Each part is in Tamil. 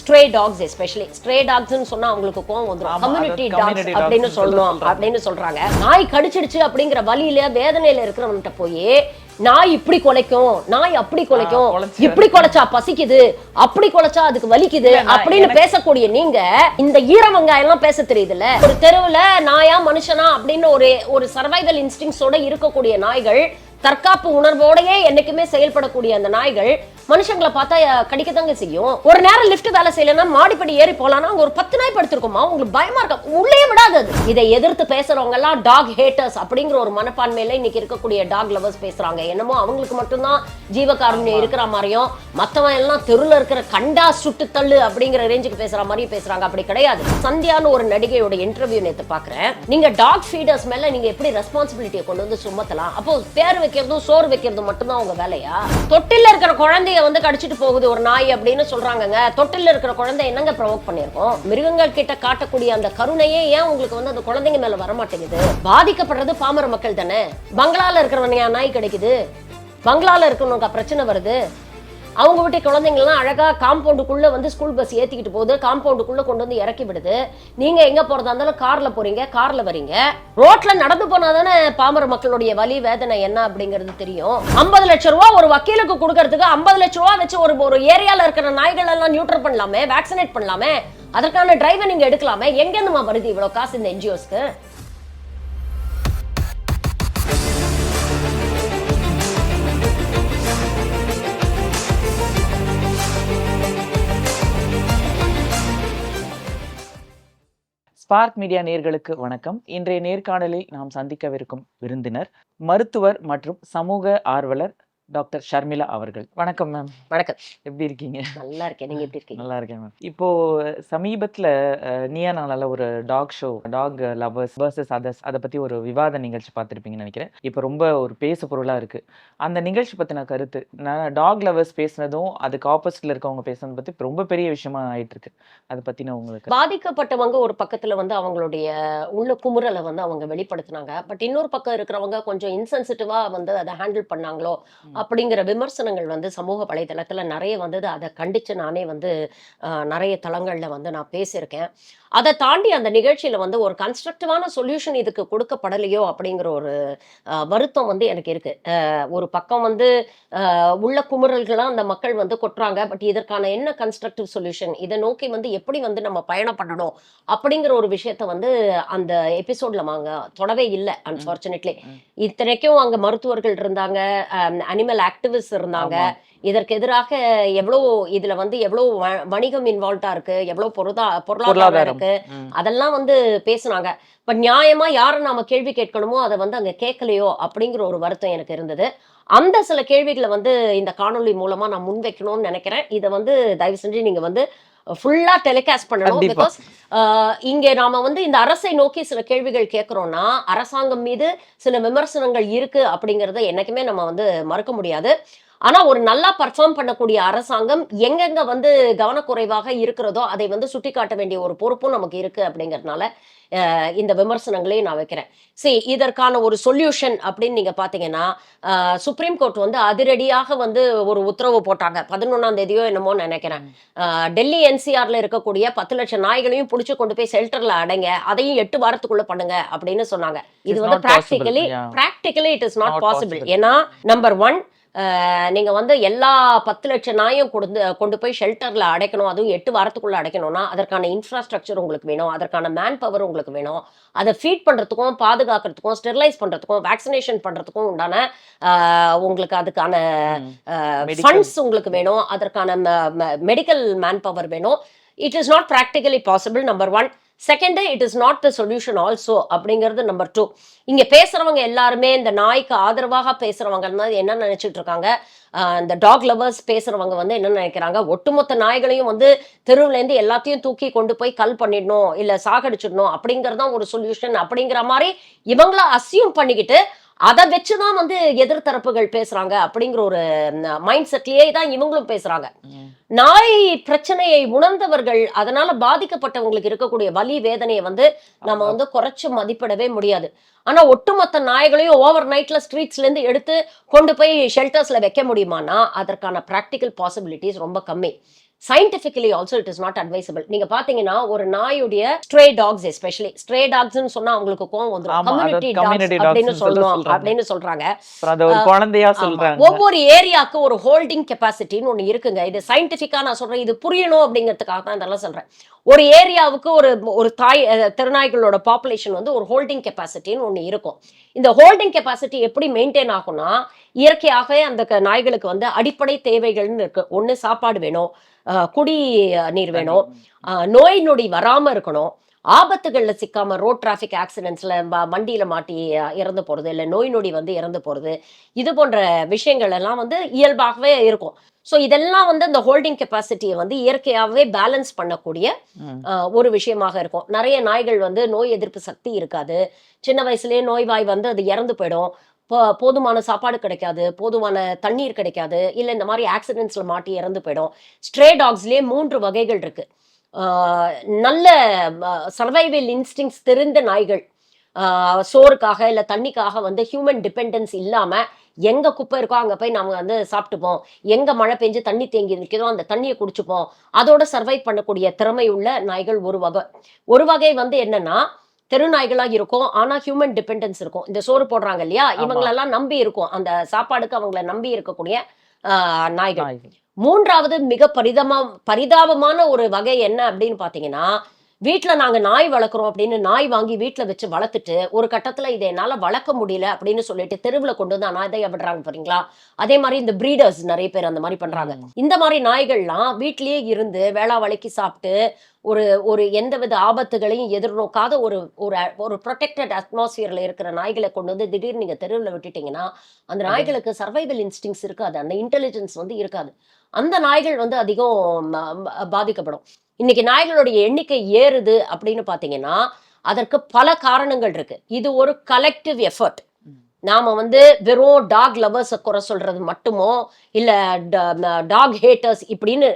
ஸ்ட்ரே டாக்ஸ் எஸ்பெஷலி ஸ்ட்ரே டாக்ஸ்னு சொன்னா அவங்களுக்கு கோவம் வந்துரும். ஆமா, கம்யூனிட்டி டாக்ஸ் அப்படின்னு சொல்லணும் சொல்றாங்க. அப்படின்னு சொல்றாங்க. நாய் கடிச்சிடுச்சு அப்படிங்கிற வலியில வேதனையில இருக்கிறவன்கிட்ட போய் நாய் இப்படி குலைக்கும் நாய் அப்படி குலைக்கும் இப்படி குலைச்சா பசிக்குது அப்படி குலைச்சா அதுக்கு வலிக்குது இல்ல, அப்படின்னு பேசக்கூடிய நீங்க இந்த ஈர வெங்காயம் எல்லாம் பேச தெரியுதுல்ல? ஒரு தெருவுல நாயா மனுஷனா அப்படின்னு ஒரு ஒரு சர்வைவல் இன்ஸ்டிங்ஸோட இருக்கக்கூடிய நாய்கள் தற்காப்பு உணர்வோடயே என்னைக்குமே செயல்படக்கூடிய அந்த நாய்கள் மனுஷங்களை பார்த்தா அஹ், கடிக்கத்தாங்க செய்யும். ஒரு நேரம் லிஃப்ட் வேலை செய்யலைன்னா மாடிப்படி ஏறி போலாம்னா அங்க ஒரு பத்து நாய் படுத்திருக்குமா? உங்களுக்கு பயமா இருக்கும் உள்ளே விடாது அது. இதை எதிர்த்து பேசுறவங்க எல்லாம் டாக் ஹேட்டர்ஸ் அப்படிங்கிற ஒரு மனப்பான்மையில இன்னைக்கு இருக்கக்கூடிய டாக் லவர்ஸ் பேசுறாங்க. என்னமோ அவங்களுக்கு மட்டும்தான் ஜீவகாருண்யம் இருக்கிற மாதிரியும் மத்தவன் எல்லாம் தெருல இருக்கிற கண்டா சுட்டு தள்ளு அப்படிங்கிற ரேஞ்சுக்கு பேசுற மாதிரி பேசுறாங்க. அப்படி கிடையாது. சந்தியான்னு ஒரு நடிகையோட இன்டர்வியூ நேத்து பாக்குறேன். நீங்க டாக் ஃபீடர்ஸ் மேல நீங்க எப்படி ரெஸ்பான்சிபிலிட்டியை கொண்டு வந்து சுமத்தலாம்? அப்போ பேர் வைக்கிறதும் சோறு வைக்கிறதும் மட்டும்தான் உங்க வேலையா? தொட்டில்ல இருக்கிற குழந்தைய வந்து கடிச்சிட்டு போகுது ஒரு நாய் அப்படின்னு சொல்றாங்கங்க. தொட்டில் இருக்கிற குழந்தை என்னங்க ப்ரொவோக் பண்ணிருக்கோம் மிருகங்கள் கிட்ட காட்டக்கூடிய அந்த கருணையே ஏன் உங்களுக்கு வந்து அந்த குழந்தைங்க மேல வர மாட்டேங்குது பாதிக்கப்படுறது பாமர மக்கள் தானே? பங்களால இருக்கிறவங்க நாய் கிடைக்குது? பங்களால இருக்கிறவங்க பிரச்சனை வருது? அவங்க வீட்டு குழந்தைங்கள்லாம் அழகாக காம்பவுண்டுக்குள்ளே வந்து ஸ்கூல் பஸ் ஏற்றிக்கிட்டு போகுது. காம்பவுண்டுக்குள்ளே கொண்டு வந்து இறக்கி விடுது. நீங்கள் எங்கே போகிறதா இருந்தாலும் காரில் போகிறீங்க காரில் வரீங்க. ரோட்டில் நடந்து போனால் தானே பாமர மக்களுடைய வலி வேதனை என்ன அப்படிங்கிறது தெரியும். ஐம்பது லட்ச ரூபா ஒரு வக்கீலுக்கு கொடுக்கறதுக்கு ஐம்பது லட்ச ரூபா வச்சு ஒரு ஒரு ஏரியாவில் இருக்கிற நாய்கள் எல்லாம் நியூட்ரல் பண்ணலாமே வேக்சினேட் பண்ணலாமே. அதற்கான டிரைவை நீங்கள் எடுக்கலாமே. எங்கேருந்துமா வருது இவ்வளோ காசு இந்த என்ஜிஓஸ்க்கு ஸ்பார்க் மீடியா நேர்களுக்கு வணக்கம். இன்றைய நேர்காணலில் நாம் சந்திக்கவிருக்கும் விருந்தினர் மருத்துவர் மற்றும் சமூக ஆர்வலர் டாக்டர் ஷர்மிளா அவர்கள். வணக்கம் மேம். வணக்கம். எப்படி இருக்கீங்க? நல்லா இருக்கேன் நீங்க எப்படி இருக்கீங்க? நல்லா இருக்கேன் மேம். இப்போ சமீபத்துல நீயா நாளால ஒரு talk show dog lovers versus others அதை பத்தி ஒரு விவாத நிகழ்ச்சி பார்த்திருப்பீங்கன்னு நினைக்கிறேன். இப்போ ரொம்ப ஒரு பேசு பொருளா இருக்கு. அந்த நிகழ்ச்சி பத்தின கருத்து நான் டாக் லவர்ஸ் பேசுனதும் அதுக்கு ஆப்போசிட்ல இருக்கவங்க பேசுனது பத்தி இப்ப ரொம்ப பெரிய விஷயமா ஆயிட்டு இருக்கு அதை பத்தின உங்களுக்கு பாதிக்கப்பட்டவங்க ஒரு பக்கத்துல வந்து அவங்களுடைய உள்ள குமுறலை வந்து அவங்க வெளிப்படுத்தினாங்க. பட் இன்னொரு பக்கம் இருக்கிறவங்க கொஞ்சம் இன்சென்சிட்டிவா வந்து அதை ஹேண்டில் பண்ணாங்களோ. அப்படிங்கிற விமர்சனங்கள் வந்து சமூக வலைதளத்துல நிறைய வந்தது. அதை கண்டிச்சு நானே வந்து நிறைய தளங்கள்ல வந்து நான் பேசியிருக்கேன். அதை தாண்டி அந்த நிகழ்ச்சியில வந்து ஒரு கன்ஸ்ட்ரக்டிவான சொல்யூஷன் இதுக்கு கொடுக்கப்படலையோ அப்படிங்கிற ஒரு வருத்தம் வந்து எனக்கு இருக்கு. ஆஹ், ஒரு பக்கம் வந்து உள்ள குமுறல்களா அந்த மக்கள் வந்து கொட்டுறாங்க. பட் இதற்கான என்ன கன்ஸ்ட்ரக்டிவ் சொல்யூஷன் இதை நோக்கி வந்து எப்படி வந்து நம்ம பயணம் பண்ணணும்? அப்படிங்கிற ஒரு விஷயத்த வந்து அந்த எபிசோட்ல நாங்க தொடவே இல்லை அன்பார்ச்சுனேட்லி ம். இத்தனைக்கும் அங்க மருத்துவர்கள் இருந்தாங்க. அனிமல் ஆக்டிவிஸ்ட் இருந்தாங்க. இதற்கு எதிராக எவ்வளவு இதுல வந்து எவ்வளவு வ- வணிகம் இன்வால்வ்டா இருக்கு எவ்வளவு பொருதா பொருளாதாரம் இருக்கு. அதெல்லாம் வந்து பேசுனாங்க. பட் நியாயமா யாரை நாம கேள்வி கேட்கணுமோ அதை வந்து அங்க கேட்கலையோ அப்படிங்கிற ஒரு வருத்தம் எனக்கு இருந்தது. அந்த சில கேள்விகளை வந்து இந்த காணொளி மூலமா நான் முன்வைக்கணும்னு நினைக்கிறேன் இதை வந்து தயவு செஞ்சு நீங்க வந்து ஃபுல்லா டெலிகாஸ்ட் பண்ணணும். பிகாஸ் இங்க நாம வந்து இந்த அரசை நோக்கி சில கேள்விகள் கேட்கிறோம்னா அரசாங்கம் மீது சில விமர்சனங்கள் இருக்கு அப்படிங்கறத என்னைக்குமே நம்ம வந்து மறுக்க முடியாது ஆனா ஒரு நல்லா பர்ஃபார்ம் பண்ணக்கூடிய அரசாங்கம் எங்கெங்க வந்து கவனக்குறைவாக இருக்கிறதோ அதை வந்து சுட்டிக்காட்ட வேண்டிய ஒரு பொறுப்பும் நமக்கு இருக்கு அப்படிங்கறதுனால இந்த விமர்சனங்களையும் நான் வைக்கிறேன் சரி இதற்கான ஒரு சொல்யூஷன் அப்படின்னு நீங்க பாத்தீங்கன்னா சுப்ரீம் கோர்ட் வந்து அதிரடியாக வந்து ஒரு உத்தரவு போட்டாங்க பதினொன்னாம் தேதியோ என்னமோ நினைக்கிறேன் டெல்லி என்சிஆர்ல இருக்கக்கூடிய பத்து லட்சம் நாய்களையும் பிடிச்சு கொண்டு போய் ஷெல்டர்ல அடைங்க அதையும் எட்டு வாரத்துக்குள்ள பண்ணுங்க அப்படின்னு சொன்னாங்க இது வந்து. Practically. Practically it is not possible. ஏன்னா நம்பர் ஒன் நீங்க வந்து எல்லா பத்து லட்சம் நாயும் கொண்டு கொண்டு போய் ஷெல்டர்ல அடைக்கணும். அதுவும் எட்டு வாரத்துக்குள்ள அடைக்கணும்னா அதற்கான இன்ஃப்ராஸ்ட்ரக்சர் உங்களுக்கு வேணும். அதற்கான மேன் பவர் உங்களுக்கு வேணும். அதை ஃபீட் பண்றதுக்கும் பாதுகாக்கிறதுக்கும் ஸ்டெரிலைஸ் பண்றதுக்கும் வேக்சினேஷன் பண்றதுக்கும் உண்டான உங்களுக்கு அதுக்கான. ஃபண்ட்ஸ் உங்களுக்கு வேணும். அதற்கான மெடிக்கல் மேன் பவர் வேணும். It is not practically possible number one second it is not the solution also அப்படிங்கிறது நம்பர் டூ இங்கே பேசுகிறவங்க எல்லாருமே இந்த நாய்க்கு ஆதரவாக பேசுகிறவங்க தான் என்ன நினைச்சிட்டு இருக்காங்க? இந்த டாக் லவர்ஸ் பேசுகிறவங்க வந்து என்ன நினைக்கிறாங்க? ஒட்டுமொத்த நாய்களையும் வந்து தெருவுலேருந்து எல்லாத்தையும் தூக்கி கொண்டு போய் கல் பண்ணிடணும் இல்லை சாகடிச்சிடணும் அப்படிங்கிறதான் ஒரு சொல்யூஷன் அப்படிங்கிற மாதிரி இவங்கள அசியூம் பண்ணிக்கிட்டு அதை வச்சுதான் வந்து எதிர்த்தரப்புகள் பேசுறாங்க அப்படிங்கிற ஒரு மைண்ட் செட்லயே தான் இவங்களும் பேசுறாங்க. நாய் பிரச்சனையை உணர்ந்தவர்கள் அதனால பாதிக்கப்பட்டவங்களுக்கு இருக்கக்கூடிய வலி வேதனையை வந்து நம்ம வந்து குறைச்சு மதிப்பிடவே முடியாது. ஆனா ஒட்டுமொத்த நாய்களையும் ஓவர் நைட்ல ஸ்ட்ரீட்ஸ்ல இருந்து எடுத்து கொண்டு போய் ஷெல்டர்ஸ்ல வைக்க முடியுமானா அதற்கான பிராக்டிக்கல் பாசிபிலிட்டிஸ் ரொம்ப கம்மி. Scientifically also it is not advisable நீங்க பாத்தீங்கன்னா ஒரு நாயுடைய ஸ்ட்ரே டாக்ஸ் எஸ்பெஷலி ஸ்ட்ரே டாக்ஸ்னு சொன்னா அவங்களுக்கு கோவம் அது கம்யூனிட்டி டாக்ஸ் அப்படின்னு சொல்றோம் சொல்றாங்க. அப்படின்னு சொல்றாங்க. குழந்தையா ஒவ்வொரு ஏரியாவுக்கு ஒரு ஹோல்டிங் கெப்பாசிட்டின்னு ஒண்ணு இருக்குங்க. இது சயின்டிபிக்கா நான் சொல்றேன் இது புரியணும் அப்படிங்கிறதுக்காக தான் இதெல்லாம் சொல்றேன். ஒரு ஏரியாவுக்கு ஒரு ஒரு தாய் திருநாய்களோட பாப்புலேஷன் வந்து ஒரு ஹோல்டிங் கெப்பாசிட்டின்னு ஒண்ணு இருக்கும். இந்த ஹோல்டிங் கெப்பாசிட்டி எப்படி மெயின்டைன் ஆகும்னா இயற்கையாகவே அந்த நாய்களுக்கு வந்து அடிப்படை தேவைகள்னு இருக்கு. ஒண்ணு சாப்பாடு வேணும் குடி நீர் வேணும். நோய் நொடி வராம இருக்கணும். ஆபத்துகள்ல சிக்காம ரோட் டிராஃபிக் ஆக்சிடென்ட்ஸ்ல வண்டியில மாட்டி இறந்து போறது இல்ல நோய் நொடி வந்து இறந்து போறது இது போன்ற விஷயங்கள் எல்லாம் வந்து இயல்பாகவே இருக்கும். ஸோ இதெல்லாம் வந்து அந்த ஹோல்டிங் கெப்பாசிட்டியை வந்து இயற்கையாகவே பேலன்ஸ் பண்ணக்கூடிய ஒரு விஷயமாக இருக்கும். நிறைய நாய்கள் வந்து நோய் எதிர்ப்பு சக்தி இருக்காது. சின்ன வயசுலயே நோய்வாய் வந்து அது இறந்து போயிடும். போதுமான சாப்பாடு கிடைக்காது போதுமான தண்ணீர் கிடைக்காது இல்லை இந்த மாதிரி ஆக்சிடென்ட்ஸில் மாட்டி இறந்து போயிடும். ஸ்ட்ரே டாக்ஸ்லேயே மூன்று வகைகள் இருக்குது நல்ல சர்வைவல் இன்ஸ்டிங்ஸ் தெரிந்த நாய்கள். சோறுக்காக இல்லை தண்ணிக்காக வந்து ஹியூமன் டிபெண்டன்ஸ் இல்லாமல் எங்கே குப்பை இருக்கோ அங்கே போய் நம்ம வந்து சாப்பிட்டுப்போம். எங்கே மழை பெஞ்சு தண்ணி தேங்கி நிற்கிறதோ அந்த தண்ணியை குடிச்சுப்போம். அதோட சர்வைவ் பண்ணக்கூடிய திறமை உள்ள நாய்கள் ஒரு வகை. ஒரு வகை வந்து என்னன்னா தெரு நாய்களா இருக்கும். ஆனா ஹியூமன் டிபெண்டன்ஸ் இருக்கும். இந்த சோறு போடுறாங்க இல்லையா. இவங்களெல்லாம் நம்பி இருக்கும். அந்த சாப்பாடுக்கு அவங்கள நம்பி இருக்கக்கூடிய ஆஹ் நாய்கள். நாய்கள். மூன்றாவது மிக பரிதமா பரிதாபமான ஒரு வகை என்ன அப்படின்னு பாத்தீங்கன்னா வீட்ல நாங்க நாய் வளர்க்குறோம் அப்படின்னு நாய் வாங்கி வீட்ல வச்சு வளர்த்துட்டு ஒரு கட்டத்துல இதை என்னால வளர்க்க முடியல அப்படின்னு சொல்லிட்டு தெருவுல கொண்டு வந்து அனாதையா விடுறாங்க பாத்தீங்களா? அதே மாதிரி இந்த பிரீடர்ஸ் நிறைய பேர் அந்த மாதிரி பண்றாங்க. ம். இந்த மாதிரி நாய்கள்லாம் வீட்லயே இருந்து வேளா வலைக்கு சாப்பிட்டு ஒரு ஒரு எந்தவித ஆபத்துகளையும் எதிர்நோக்காத ஒரு ஒரு ஒரு ப்ரொடெக்டட் அட்மாஸ்பியர்ல இருக்கிற நாய்களை கொண்டு வந்து திடீர்னு நீங்க தெருவில் விட்டுட்டீங்கன்னா அந்த நாய்களுக்கு சர்வைவல் இன்ஸ்டிங்ஸ் இருக்காது. அந்த இன்டெலிஜென்ஸ் வந்து இருக்காது. அந்த நாய்கள் வந்து அதிகம் பாதிக்கப்படும். இன்னைக்கு நாய்களுடைய எண்ணிக்கை ஏறுது அப்படின்னு பாத்தீங்கன்னா அதற்கு பல காரணங்கள் இருக்கு. இது ஒரு கலெக்டிவ் எஃபர்ட். நாம வந்து வெறும் டாக் லவர்ஸை குறை சொல்றது மட்டுமோ இல்ல டாக் ஹேட்டர்ஸ் இப்படின்னு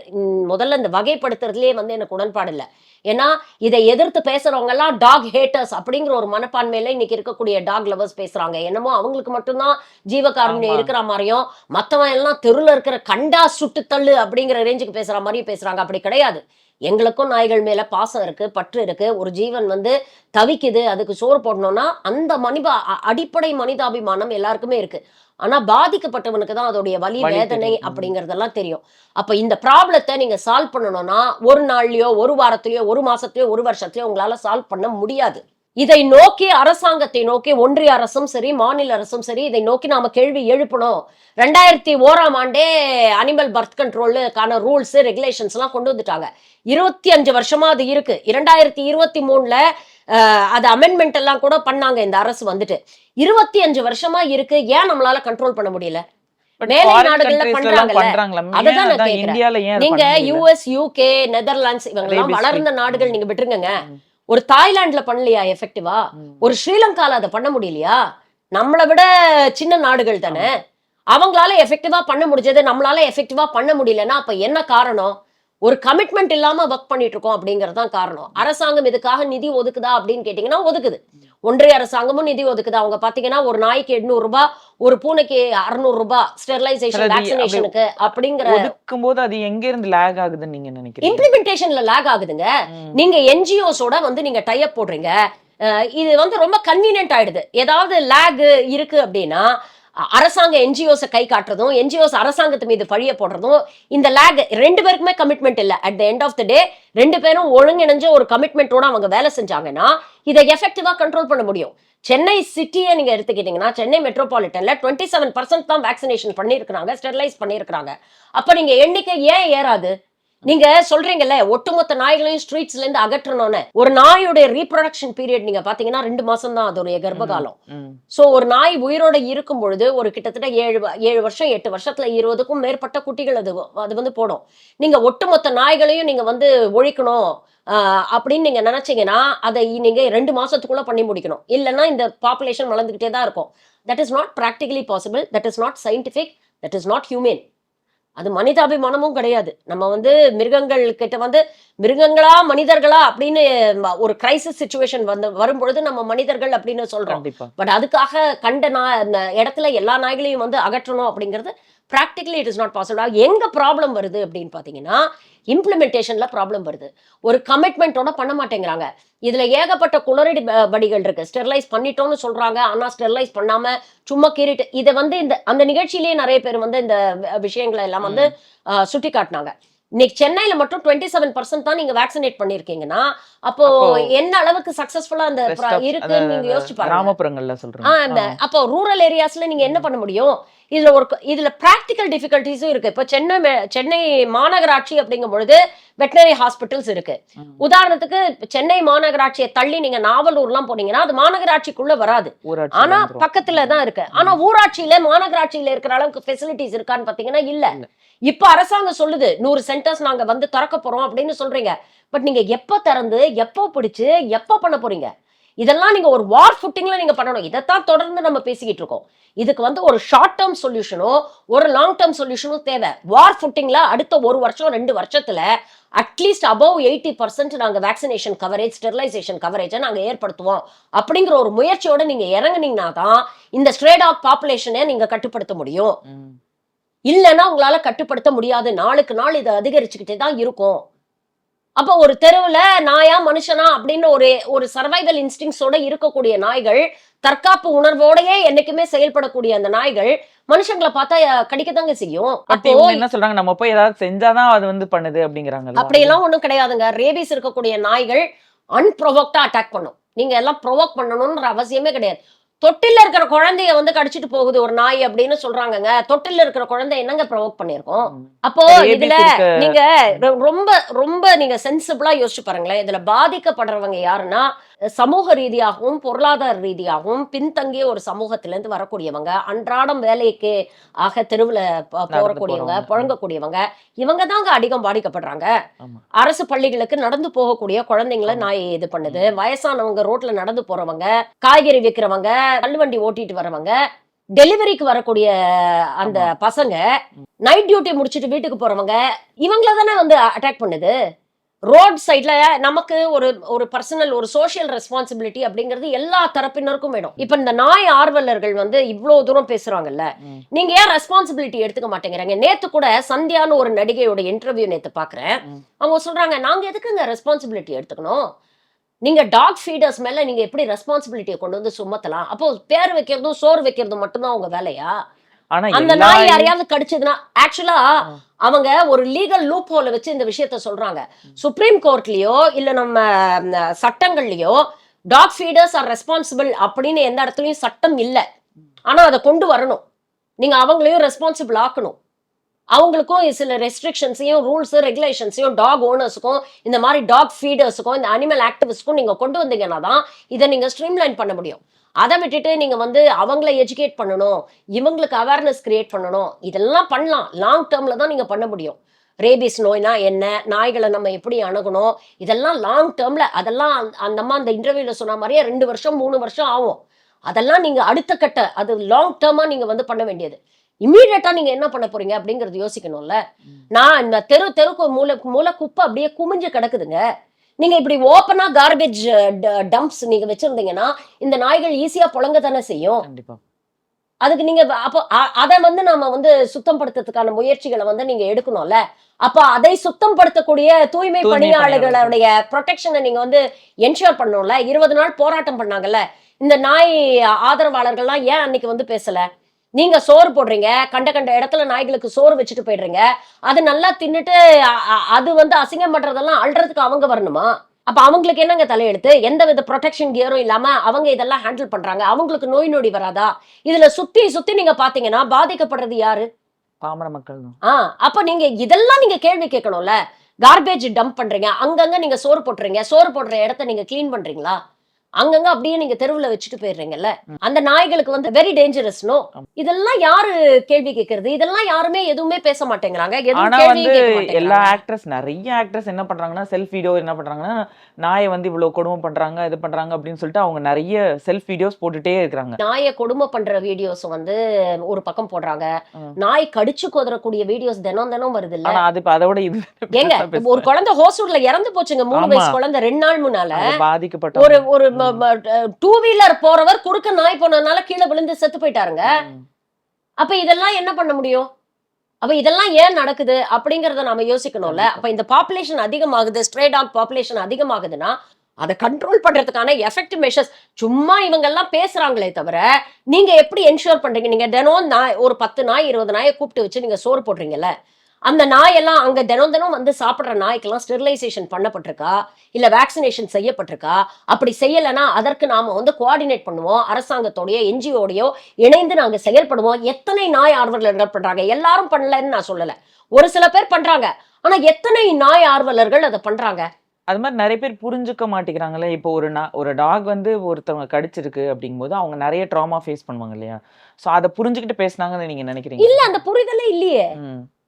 முதல்ல இந்த வகைப்படுத்துறதுலயே வந்து எனக்கு உடன்பாடு இல்லை. ஏன்னா இதை எதிர்த்து பேசுறவங்க எல்லாம் டாக் ஹேட்டர்ஸ் அப்படிங்கிற ஒரு மனப்பான்மையில இன்னைக்கு இருக்கக்கூடிய டாக் லவர்ஸ் பேசுறாங்க. என்னமோ அவங்களுக்கு மட்டும்தான் ஜீவகாருண்யம். இருக்கிற மாதிரியும் மத்தவன் எல்லாம் தெருல இருக்கிற கண்டா சுட்டு தள்ளு அப்படிங்கிற ரேஞ்சுக்கு பேசுற மாதிரி பேசுறாங்க. அப்படி கிடையாது. எங்களுக்கும் நாய்கள் மேல பாசம் இருக்கு பற்று இருக்கு. ஒரு ஜீவன் வந்து தவிக்குது அதுக்கு சோறு போடணும்னா அந்த மனித அடிப்படை மனிதாபிமானம் எல்லாருக்குமே இருக்கு. ஆனா பாதிக்கப்பட்டவனுக்கு தான் அதோடைய வலி வேதனை. அப்படிங்கறதெல்லாம் தெரியும். அப்ப இந்த ப்ராப்ளத்தை நீங்க சால்வ் பண்ணணும்னா ஒரு நாள்லயோ ஒரு வாரத்திலயோ ஒரு மாசத்துலயோ ஒரு வருஷத்துலயோ உங்களால சால்வ் பண்ண முடியாது. இதை நோக்கி அரசாங்கத்தை நோக்கி ஒன்றிய அரசும் சரி மாநில அரசும் சரி இதை நோக்கி நாம கேள்வி எழுப்பணும் ரெண்டாயிரத்தி ஓராம் ஆண்டே அனிமல் பர்த் கண்ட்ரோலுக்கான ரூல்ஸ் ரெகுலேஷன்ஸ் எல்லாம் கொண்டு வந்துட்டாங்க இருபத்தி அஞ்சு வருஷமா அது இருக்கு இரண்டாயிரத்தி இருபத்தி மூணுல அது அமெண்ட்மெண்ட் எல்லாம் கூட பண்ணாங்க இந்த அரசு வந்துட்டு இருபத்தி அஞ்சு வருஷமா இருக்கு ஏன் நம்மளால கண்ட்ரோல் பண்ண முடியல மேலை நாடுகள்ல எல்லாம் பண்றாங்கல்ல? அதுதான் நான் கேக்குறேன். நீங்க? யூஎஸ் யூகே நெதர்லாண்ட்ஸ் இவங்கெல்லாம் Rabies வளர்ந்த. நாடுகள். நீங்க விட்டுருங்க. ஒரு தாய்லாந்துல பண்ணலையா எஃபெக்டிவா. ஒரு ஸ்ரீலங்கால அதை பண்ண முடியலையா? நம்மளை விட சின்ன நாடுகள் தானே? அவங்களால எஃபெக்டிவா பண்ண முடிஞ்சது நம்மளால எஃபெக்டிவா பண்ண முடியலன்னா அப்ப என்ன காரணம்? ஒரு கமிட்மெண்ட் இல்லாம ஒர்க் பண்ணிட்டு இருக்கோம் அப்படிங்கிறது தான் காரணம் அரசாங்கம் இதுக்காக நிதி ஒதுக்குதா அப்படின்னு கேட்டீங்கன்னா ஒதுக்குது. ஒன்றிய அரசாங்கமும் நிதி ஒதுக்குது. அவங்க பாத்தீங்கன்னா ஒரு நாய்க்கு எண்ணூறு ரூபாய் ஒரு பூனைக்கு அறுநூறு ரூபாய் ஸ்டெரிலைசேஷன் வேக்சினேஷனுக்கு அப்படிங்கிற ஒதுக்கும் போது அது எங்க இருந்து லேக் ஆகுதுன்னு நீங்க நினைக்கிறீங்க? இம்ப்ளிமெண்டேஷன்ல லேக் ஆகுதுங்க. நீங்க என்ஜிஓஸோட வந்து நீங்க டைப் போடுறீங்க. இது வந்து ரொம்ப கன்வீனியன்ட் ஆயிடுது. ஏதாவது லேக் இருக்கு அப்படின்னா அரசாங்க என்ஜிஓஸை கை காட்டுறதும் என்ஜிஓஸ் அரசாங்கத்து மீது பழிய போடுறதும் இந்த லேக் ரெண்டு பேருக்குமே கமிட்மெண்ட் இல்லை. At the end of the day ரெண்டு பேரும் ஒழுங்கிணைஞ்ச ஒரு கமிட்மெண்ட்டோட அவங்க வேலை செஞ்சாங்கன்னா இதை எஃபெக்டிவா கண்ட்ரோல் பண்ண முடியும். சென்னை சிட்டியை நீங்க எடுத்துக்கிட்டீங்கன்னா சென்னை மெட்ரோபாலிட்டன்ல டுவெண்ட்டி செவன் பர்சன்ட் தான் வேக்சினேஷன் பண்ணியிருக்கிறாங்க ஸ்டெர்லைஸ் பண்ணியிருக்கிறாங்க. அப்ப நீங்க எண்ணிக்கை ஏன் ஏறாது? நீங்க சொல்றீங்கல்ல ஒட்டுமொத்த நாய்களையும் ஸ்ட்ரீட்ஸ்ல இருந்து அகற்றணும்னு. ஒரு நாயோடைய ரீப்ரொடக்ஷன் பீரியட் நீங்க பாத்தீங்கன்னா ரெண்டு மாசம் தான் அதோடைய கர்ப்பகாலம். சோ ஒரு நாய் உயிரோட இருக்கும் பொழுது ஒரு கிட்டத்தட்ட ஏழு ஏழு வருஷம் எட்டு வருஷத்துல இருபதுக்கும் மேற்பட்ட குட்டிகள் அது அது வந்து போடும். நீங்க ஒட்டுமொத்த நாய்களையும் நீங்க வந்து ஒழிக்கணும் அப்படின்னு நீங்க நினைச்சீங்கன்னா அதை நீங்க ரெண்டு மாசத்துக்குள்ள பண்ணி முடிக்கணும். இல்லைன்னா இந்த பாப்புலேஷன் வளர்ந்துகிட்டே தான் இருக்கும். That is not practically possible that is not scientific that is not human அது மனிதாபிமானமும் கிடையாது. நம்ம வந்து மிருகங்கள் கிட்ட வந்து மிருகங்களா மனிதர்களா அப்படின்னு ஒரு கிரைசிஸ் சுச்சுவேஷன் வந்து வரும்பொழுது நம்ம மனிதர்கள் அப்படின்னு சொல்றோம். பட் அதுக்காக கண்ட நா இடத்துல எல்லா நாய்களையும் வந்து அகற்றணும் அப்படிங்கிறது practically it is not possible எங்க ப்ராப்ளம் வருது அப்படின்னு பார்த்தீங்கன்னா இம்ப்ளிமெண்டேஷன்ல ப்ராப்ளம் வருது. ஒரு கமிட்மெண்ட்டோட பண்ண மாட்டேங்கிறாங்க. இதுல ஏகப்பட்ட குளறடி ப- படிகள் இருக்கு. ஸ்டெர்லைஸ் பண்ணிட்டோம்னு சொல்றாங்க. ஆனா ஸ்டெர்லைஸ் பண்ணாம சும்மா கீறிட்டு இதை வந்து இந்த அந்த நிகழ்ச்சியிலேயே நிறைய பேர் வந்து இந்த விஷயங்களை எல்லாம் வந்து சுட்டி காட்டினாங்க. இன்னைக்கு சென்னையில மட்டும் டுவெண்ட்டி செவன் பர்சன்ட் தான் நீங்க வேக்சினேட் பண்ணிருக்கீங்கன்னா அப்போ என்ன அளவுக்கு சக்சஸ்ஃபுல்லா அந்த இருக்குன்னு நீங்க யோசிச்சு பாருங்க. கிராமப்புறங்கள்ல சொல்றேன் அப்போ ரூரல் ஏரியாஸ்ல நீங்க என்ன பண்ண முடியும்? இதுல ஒரு இதுல பிராக்டிக்கல் டிஃபிகல்டிஸும் இருக்கு. இப்போ சென்னை சென்னை மாநகராட்சி அப்படிங்கும் பொழுது வெட்டினரி ஹாஸ்பிட்டல்ஸ் இருக்கு. ம். உதாரணத்துக்கு சென்னை மாநகராட்சியை தள்ளி நீங்க நாவலூர்லாம் போனீங்கன்னா அது மாநகராட்சிக்குள்ள வராது. ஊராட்சி ஆனா வந்துரும். பக்கத்துல தான் இருக்கு. ஆனா ஊராட்சியில மாநகராட்சியில இருக்கிற அளவுக்கு ஃபெசிலிட்டிஸ் இருக்கான்னு பாத்தீங்கன்னா இல்ல. இப்ப அரசாங்கம் சொல்லுது நூறு சென்டர்ஸ் நாங்க வந்து திறக்க போறோம் அப்படின்னு சொல்றீங்க. பட் நீங்க எப்ப திறந்து எப்போ பிடிச்சு எப்போ பண்ண போறீங்க? இதெல்லாம் நீங்க ஒரு வார் ஃபுட்டிங்ல நீங்க பண்ணணும். இதைத்தான் தொடர்ந்து நம்ம பேசிக்கிட்டு இருக்கோம். இதுக்கு வந்து ஒரு ஷார்ட் டேர்ம் சொல்யூஷனோ ஒரு லாங் டேர்ம் சொல்யூஷனோ தேவை. வார் ஃபுட்டிங்ல அடுத்த ஒரு வருஷம் ரெண்டு வருஷத்துல at least above eighty percent நாங்க வேக்சினேஷன் கவரேஜ் ஸ்டெரிலைசேஷன் கவரேஜை நாங்க ஏற்படுத்துவோம். அப்படிங்கிற ஒரு முயற்சியோட நீங்க இறங்குனீங்கன்னா தான் இந்த ஸ்ட்ரேட் ஆஃப் பாப்புலேஷனை நீங்க கட்டுப்படுத்த முடியும். இல்லைன்னா உங்களால கட்டுப்படுத்த முடியாது. நாளுக்கு நாள் இது அதிகரிச்சுக்கிட்டே தான் இருக்கும். அப்போ ஒரு தெருவுல நாயா மனுஷனா அப்படின்னு ஒரு ஒரு சர்வைவல் இன்ஸ்டிங்ஸோட இருக்கக்கூடிய நாய்கள் தற்காப்பு உணர்வோடயே என்னைக்குமே செயல்படக்கூடிய அந்த நாய்கள் மனுஷங்களை பார்த்தா கடிக்கத்தாங்க செய்யும். அப்போ என்ன சொல்றாங்க? நம்ம போய் ஏதாவது செஞ்சாதான் அது வந்து பண்ணுது அப்படிங்கிறாங்க அப்படியெல்லாம் ஒண்ணும் கிடையாதுங்க. ரேபிஸ் இருக்கக்கூடிய நாய்கள் அன்ப்ரொவோக்டா அட்டாக் பண்ணும். நீங்க எல்லாம் ப்ரொவோக் பண்ணணும்ன்ற அவசியமே கிடையாது. தொட்டில்ல இருக்கிற குழந்தைய வந்து கடிச்சிட்டு போகுது ஒரு நாய் அப்படின்னு சொல்றாங்கங்க. தொட்டில்ல இருக்கிற குழந்தை என்னங்க ப்ரொவோக் பண்ணிருக்கோம் அப்போ இதுல நீங்க ரொம்ப ரொம்ப நீங்க சென்சிபிளா யோசிச்சு பாருங்களேன். இதுல பாதிக்கப்படுறவங்க யாருன்னா சமூக ரீதியாகவும் பொருளாதார ரீதியாகவும் பின்தங்கிய ஒரு சமூகத்துல இருந்து வரக்கூடியவங்க அன்றாடம் வேலைக்கு ஆக தெருவுல போறக்கூடியவங்க. புழங்கக்கூடியவங்க இவங்க தாங்க அதிகம் பாதிக்கப்படுறாங்க. அரசு பள்ளிகளுக்கு நடந்து போகக்கூடிய குழந்தைங்களை நாய் இது பண்ணுது வயசானவங்க ரோட்ல நடந்து போறவங்க காய்கறி விற்கிறவங்க தள்ளுவண்டி ஓட்டிட்டு வரவங்க டெலிவரிக்கு வரக்கூடிய அந்த. பசங்க நைட் டியூட்டி முடிச்சிட்டு வீட்டுக்கு போறவங்க இவங்கள தானே வந்து அட்டாக் பண்ணுது ரோட் சைட்ல நமக்கு ஒரு ஒரு பர்சனல் ஒரு சோஷியல் ரெஸ்பான்சிபிலிட்டி அப்படிங்கிறது எல்லா தரப்பினருக்கும் வேணும். இப்ப இந்த நாய் ஆர்வலர்கள் வந்து இவ்வளவு தூரம் பேசுறாங்கல்ல. ம். நீங்க ஏன் ரெஸ்பான்சிபிலிட்டி எடுத்துக்க மாட்டேங்கிறாங்க? நேத்து கூட சந்தியான்னு ஒரு நடிகையோட இன்டர்வியூ நேத்து பாக்குறேன். ம். அவங்க சொல்றாங்க நாங்க எதுக்குங்க ரெஸ்பான்சிபிலிட்டி எடுத்துக்கணும்? நீங்க டாக் ஃபீடர்ஸ் மேல நீங்க எப்படி ரெஸ்பான்சிபிலிட்டியை கொண்டு வந்து சுமத்தலாம்? அப்போ பேர் வைக்கிறதும் சோறு வைக்கிறதும் மட்டும்தான் உங்க வேலையா? ஆனா அந்த நாய் யாரையாவது கடிச்சதுன்னா ஆக்சுவலா அவங்க ஒரு லீகல் லூப் ஹோல வச்சு இந்த விஷயத்த சொல்றாங்க. சுப்ரீம் கோர்ட்லயோ இல்ல நம்ம சட்டங்கள்லயோ டாக் ஃபீடர்ஸ் ஆர் ரெஸ்பான்சிபிள் அப்படின்னு எந்த இடத்துலயும் சட்டம் இல்ல. ஆனா அதை கொண்டு வரணும். நீங்க அவங்களையும் ரெஸ்பான்சிபிள் ஆக்கணும். அவங்களுக்கும் சில ரெஸ்ட்ரிக்ஷன்ஸையும் ரூல்ஸ் ரெகுலேஷன்ஸையும் டாக் ஓனர்ஸுக்கும் இந்த மாதிரி டாக் ஃபீடர்ஸுக்கும் இந்த அனிமல் ஆக்டிவிஸ்ட்க்கும் நீங்கள் கொண்டு வந்தீங்கன்னா தான் இதை நீங்கள் ஸ்ட்ரீம்லைன் பண்ண முடியும். அதை விட்டுட்டு நீங்க வந்து அவங்கள எஜுகேட் பண்ணணும் இவங்களுக்கு அவேர்னஸ் கிரியேட் பண்ணணும் இதெல்லாம் பண்ணலாம். லாங் டேர்மில் தான் நீங்க பண்ண முடியும். ரேபிஸ் நோய்னா என்ன நாய்களை நம்ம எப்படி அணுகணும் இதெல்லாம் லாங் டேர்மில் அதெல்லாம் அந்த- அம்மா அந்த இன்டர்வியூவில் சொன்ன மாதிரியே ரெண்டு வருஷம் மூணு வருஷம் ஆகும். அதெல்லாம் நீங்க அடுத்த கட்ட அது லாங் டேர்மா நீங்க வந்து பண்ண வேண்டியது. இம்மீடியட்டா நீங்க என்ன பண்ண போறீங்க அப்படிங்கறது யோசிக்கணும்ல. நான் இந்த தெரு தெருக்கு மூல மூல குப்பை அப்படியே குமிஞ்சு கிடக்குதுங்க. நீங்க இப்படி ஓப்பனா கார்பேஜ் டம்ப்ஸ் நீங்க வச்சிருந்தீங்கன்னா இந்த நாய்கள் ஈஸியா புழங்க தானே செய்யும். கண்டிப்பா. அதுக்கு நீங்க அப்போ அதை வந்து நம்ம வந்து சுத்தம் படுத்துறதுக்கான முயற்சிகளை வந்து நீங்க எடுக்கணும்ல. அப்ப அதை சுத்தம் படுத்தக்கூடிய தூய்மை தூய்மை பணியாளர்களுடைய ப்ரொடெக்ஷனை நீங்க வந்து என்ஷூர் பண்ணணும்ல. இருபது நாள் போராட்டம் பண்ணாங்கல்ல. இந்த நாய் ஆதரவாளர்கள்லாம் ஏன் அன்னைக்கு வந்து பேசல? நீங்க சோறு போடுறீங்க கண்ட கண்ட இடத்துல நாய்களுக்கு சோறு வச்சுட்டு போயிடுறீங்க அது நல்லா தின்னுட்டு அது வந்து அசிங்கம் பண்றதெல்லாம் அல்றதுக்கு அவங்க வரணுமா? அப்ப அவங்களுக்கு என்னங்க தலையெழுத்து? எந்த வித ப்ரொடெக்ஷன் கியரும் இல்லாம அவங்க இதெல்லாம் ஹேண்டில் பண்றாங்க? அவங்களுக்கு நோய் நொடி வராதா? இதுல சுத்தி சுத்தி நீங்க பாத்தீங்கன்னா பாதிக்கப்படுறது யாரு? பாமர மக்கள் ஆ அப்ப நீங்க இதெல்லாம் நீங்க கேள்வி கேட்கணும்ல. கார்பேஜ் டம்ப் பண்றீங்க அங்கங்க நீங்க சோறு போட்டுறீங்க சோறு போடுற இடத்த நீங்க க்ளீன் பண்றீங்களா? அங்கங்க அப்படியே நீங்க தெருவுல வச்சுட்டு போயிடுறீங்கல்ல? அந்த நாய்களுக்கு வந்து வெரி டேஞ்சரஸ் நோ. இதெல்லாம் யாரு கேள்வி கேட்கறது இதெல்லாம் யாருமே எதுவுமே பேச மாட்டேங்கிறாங்க. ஆனா வந்து எல்லா ஆக்ட்ரஸ் நிறைய ஆக்ட்ரஸ் என்ன பண்றாங்கன்னா செல்ஃப் வீடியோ என்ன பண்றாங்கன்னா நாயை வந்து இவ்வளவு கொடுமை பண்றாங்க இது பண்றாங்க அப்படின்னு சொல்லிட்டு அவங்க நிறைய செல்ஃப் வீடியோஸ் போட்டுட்டே இருக்கிறாங்க. நாயை கொடுமை பண்ற வீடியோஸ் வந்து ஒரு பக்கம் போடுறாங்க. நாய் கடிச்சு குதறக்கூடிய வீடியோஸ் தினம் தினம் வருது இல்ல? அது அதோட இது ஏங்க. ஒரு குழந்தை ஹோஸ்டூர்ல இறந்து போச்சுங்க மூணு. வயசு குழந்தை ரெண்டு நாள் முன்னால. பாதிக்கப்பட்ட ஒரு ஒரு டூ வீலர் போறவர் குறுக்க நாய் போனதுனால கீழே விழுந்து செத்து போயிட்டாருங்க. அப்ப இதெல்லாம் என்ன பண்ண முடியும்? அப்ப இதெல்லாம் ஏன் நடக்குது? அப்படிங்கறத நாம யோசிக்கணும்ல. அப்ப இந்த பாப்புலேஷன் அதிகமாகுது ஸ்ட்ரே டாக் பாப்புலேஷன் அதிகமாகுதுன்னா அதை கண்ட்ரோல் பண்றதுக்கான எஃபெக்டிவ் மெஷர்ஸ் சும்மா இவங்க எல்லாம் பேசுறாங்களே தவிர நீங்க எப்படி என்ஷூர் பண்றீங்க? நீங்க தினம் நாய் ஒரு பத்து நாய் இருபது நாயை கூப்பிட்டு வச்சு நீங்க சோறு போடுறீங்கல்ல. அந்த நாயெல்லாம் அங்க தினம் தினம் வந்து சாப்பிடுற நாய்க்கெல்லாம் ஸ்டெரிலைசேஷன் பண்ணப்பட்டிருக்கா? இல்ல வேக்சினேஷன் செய்யப்பட்டிருக்கா? அப்படி செய்யலைன்னா அதற்கு நாம வந்து கோஆர்டினேட் பண்ணுவோம். அரசாங்கத்தோடய என்ஜிஓடையோ இணைந்து நாங்க செயல்படுவோம். எத்தனை நாய் ஆர்வலர்கள் பண்றாங்க எல்லாரும் பண்ணலன்னு நான் சொல்லல. ஒரு சில பேர் பண்றாங்க. ஆனா எத்தனை நாய் ஆர்வலர்கள் அதை பண்றாங்க? அது மாதிரி நிறைய பேர் புரிஞ்சுக்க மாட்டேங்கிறாங்களே இப்போ ஒரு நா ஒரு டாக் வந்து ஒருத்தவங்க கடிச்சிருக்கு அப்படிங்கும்போது அவங்க நிறைய ட்ராமா ஃபேஸ் பண்ணுவாங்க இல்லையா? ஸோ அதை புரிஞ்சுக்கிட்டு பேசுனாங்கன்னு நீங்க நினைக்கிறீங்க இல்ல அந்த புரிதலே இல்லையே.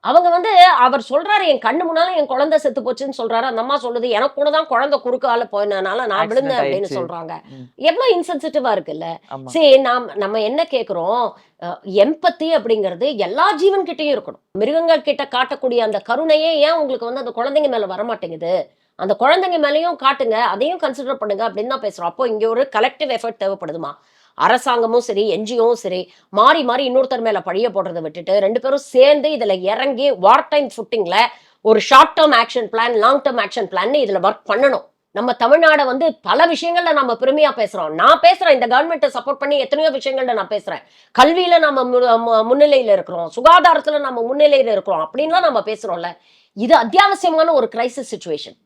அவங்க வந்து அவர் சொல்றாரு என் கண்ணு முன்னால என் குழந்தை செத்து போச்சுன்னு சொல்றாரு. அந்த அம்மா சொல்லுது எனக்கு கூட தான் குழந்தை குறுக்கால போயினனால நான் விழுந்தேன் அப்படின்னு. சொல்றாங்க. எவ்வளவு இன்சென்சிட்டிவா இருக்குல்ல. சரி நாம் நம்ம என்ன கேக்குறோம்? எம்பத்தி அப்படிங்கிறது எல்லா ஜீவன் கிட்டயும் இருக்கணும். மிருகங்கள் கிட்ட காட்டக்கூடிய அந்த கருணையே ஏன் உங்களுக்கு வந்து அந்த குழந்தைங்க மேல வரமாட்டேங்குது? அந்த குழந்தைங்க மேலயும் காட்டுங்க அதையும் கன்சிடர் பண்ணுங்க அப்படின்னு தான் பேசுறோம். அப்போ இங்க ஒரு கலெக்டிவ் எஃபர்ட் தேவைப்படுதுமா? அரசாங்கமும் சரி என்ஜிஓவும் சரி மாறி மாறி இன்னொருத்தர் மேல பழிய போடுறதை விட்டுட்டு ரெண்டு பேரும் சேர்ந்து இதுல இறங்கி வார் டைம் ஃபுட்டிங்ல ஒரு short term action plan long term action plan இதுல ஒர்க் பண்ணணும். நம்ம தமிழ்நாடை வந்து பல விஷயங்கள்ல நம்ம பெருமையா பேசுறோம். நான் பேசுறேன் இந்த கவர்மெண்ட்டை சப்போர்ட் பண்ணி எத்தனையோ விஷயங்கள்ல நான் பேசுறேன். கல்வியில நம்ம முன்னிலையில இருக்கிறோம். சுகாதாரத்துல நம்ம முன்னிலையில இருக்கிறோம். அப்படின்லாம் நம்ம பேசுறோம்ல. இது அத்தியாவசியமான ஒரு கிரைசிஸ் சுச்சுவேஷன்.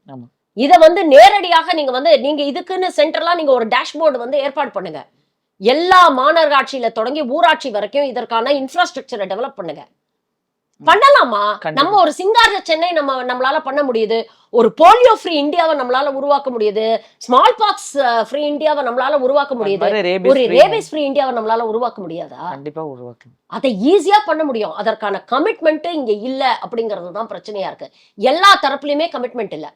இத வந்து நேரடியாக நீங்க வந்து நீங்க இதுக்குன்னு சென்ட்ரலா நீங்க ஒரு டேஷ்போர்டு வந்து ஏற்பாடு பண்ணுங்க. எல்லா மாநகராட்சியில தொடங்கி ஊராட்சி வரைக்கும் இதற்கான இன்ஃப்ராஸ்ட்ரக்சரை டெவலப் பண்ணுங்க. பண்ணலாமா. நம்ம ஒரு சிங்கார சென்னை நம்ம நம்மளால பண்ண முடியுது. ஒரு போலியோ ஃப்ரீ இந்தியாவை நம்மளால உருவாக்க முடியுது. ஸ்மால் பாக்ஸ் ஃப்ரீ இந்தியாவை நம்மளால உருவாக்க முடியுது. ஒரு ரேபிஸ் ஃப்ரீ இந்தியாவை நம்மளால உருவாக்க முடியாதா? கண்டிப்பா உருவாக்கலாம் அதை ஈஸியா பண்ண முடியும். அதற்கான கமிட்மெண்ட் இங்க இல்ல அப்படிங்கிறது தான் பிரச்சனையா இருக்கு. எல்லா தரப்புலயுமே கமிட்மெண்ட் இல்ல.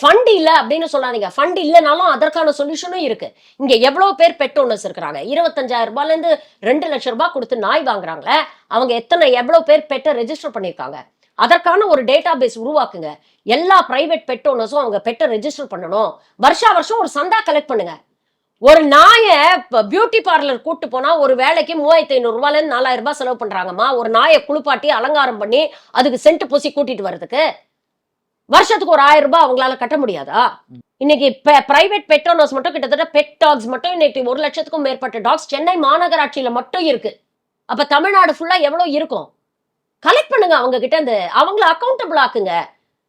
ஃபண்ட் இல்ல அப்படின்னு சொல்லாதீங்க. ஃபண்ட் இல்லைனாலும் அதற்கான சொல்யூஷனும் இருக்கு. இங்க எவ்வளவு பேர் பெட் ஓனர்ஸ் இருக்கிறாங்க? இருபத்தஞ்சாயிரம் ரூபாய்ல இருந்து ரெண்டு லட்சம் ரூபாய் கொடுத்து நாய் வாங்குறாங்களே. அவங்க எத்தனை எவ்வளவு பேர் பெட்டை ரெஜிஸ்டர் பண்ணிருக்காங்க அதற்கான ஒரு டேட்டா பேஸ் உருவாக்குங்க. எல்லா பிரைவேட் பெட் ஓனர்ஸும் அவங்க பெட்டை ரெஜிஸ்டர் பண்ணணும். வருஷா வருஷம் ஒரு சந்தா கலெக்ட் பண்ணுங்க. ஒரு நாயை பியூட்டி பார்லர் கூட்டு போனா ஒரு வேலைக்கு மூவாயிரத்தி ஐநூறு ரூபாயில நாலாயிரம் ரூபாய் செலவு பண்றாங்கம்மா. ஒரு நாயை குளிப்பாட்டி அலங்காரம் பண்ணி அதுக்கு சென்ட் பூசி கூட்டிட்டு வர்றதுக்கு வருஷத்துக்கு ஒரு ஆயிரம் ரூபாய் அவங்களால கட்ட முடியாதா? இன்னைக்கு பிரைவேட் பெட் ஓனர்ஸ் மட்டும் கிட்டத்தட்ட பெட் டாக்ஸ் மட்டும் இன்னைக்கு ஒரு லட்சத்துக்கும் மேற்பட்ட டாக்ஸ் சென்னை மாநகராட்சியில மட்டும் இருக்கு. அப்ப தமிழ்நாடு ஃபுல்லா எவ்வளவு இருக்கும்? கலெக்ட் பண்ணுங்க அவங்க கிட்ட அந்த அவங்கள அக்கௌண்டபிள் ஆக்குங்க.